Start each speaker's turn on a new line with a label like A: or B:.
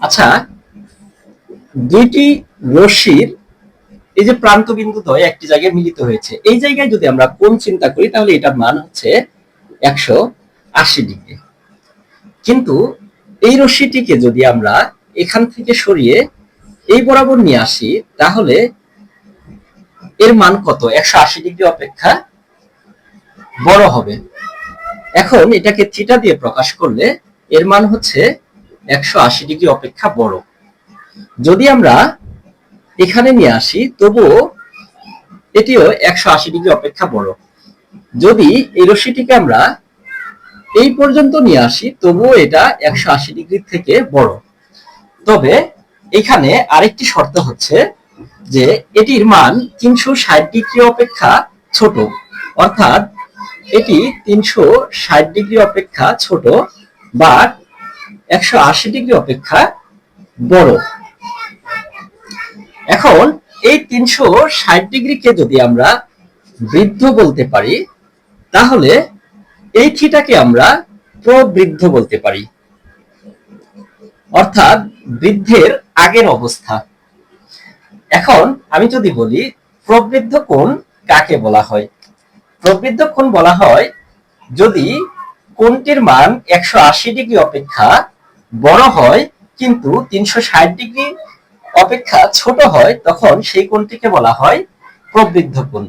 A: আচ্ছা দুইটি রশ্মির এই যে প্রান্ত বিন্দু দ্বয় একটি জায়গায় মিলিত হয়েছে, এই জায়গায় যদি আমরা কোণ চিন্তা করি, তাহলে এটার মান হচ্ছে একশো আশি ডিগ্রি। কিন্তু এই রশ্মিটিকে যদি আমরা এখান থেকে সরিয়ে এই বরাবর নিয়ে আসি, তাহলে এর মান কত? একশো আশি ডিগ্রি অপেক্ষা বড় হবে। এখন এটাকে থিটা দিয়ে প্রকাশ করলে এর মান হচ্ছে একশো আশি ডিগ্রি অপেক্ষা বড়। যদি আমরা এখানে নিয়ে আসি, তবুও এটিও একশো আশি ডিগ্রি অপেক্ষা বড়। যদি এই রশ্মিটিকে আমরা এই পর্যন্ত নিয়ে আসি, তবুও এটা একশো আশি ডিগ্রি থেকে বড়। তবে এখানে আরেকটি শর্ত হচ্ছে যে এটির মান তিনশো ষাট ডিগ্রি অপেক্ষা ছোট। অর্থাৎ এটি তিনশো ষাট ডিগ্রি অপেক্ষা ছোট বা একশো আশি ডিগ্রি অপেক্ষা বড়। এখন এই তিনশো ষাট ডিগ্রিকে যদি আমরা বৃদ্ধ বলতে পারি, তাহলে এই থিটাকে আমরা প্রবৃদ্ধ বলতে পারি। অর্থাৎ বৃদ্ধের আগের অবস্থা। এখন আমি যদি বলি, প্রবৃদ্ধ কোণ কাকে বলা হয়? প্রবৃদ্ধ কোণ বলা হয় যদি কোণটির মান একশো আশি ডিগ্রি অপেক্ষা বড় হয়, কিন্তু তিনশো ষাট ডিগ্রি অপেক্ষা ছোট হয়, তখন সেই কোণটিকে বলা হয় প্রবৃদ্ধ কোণ।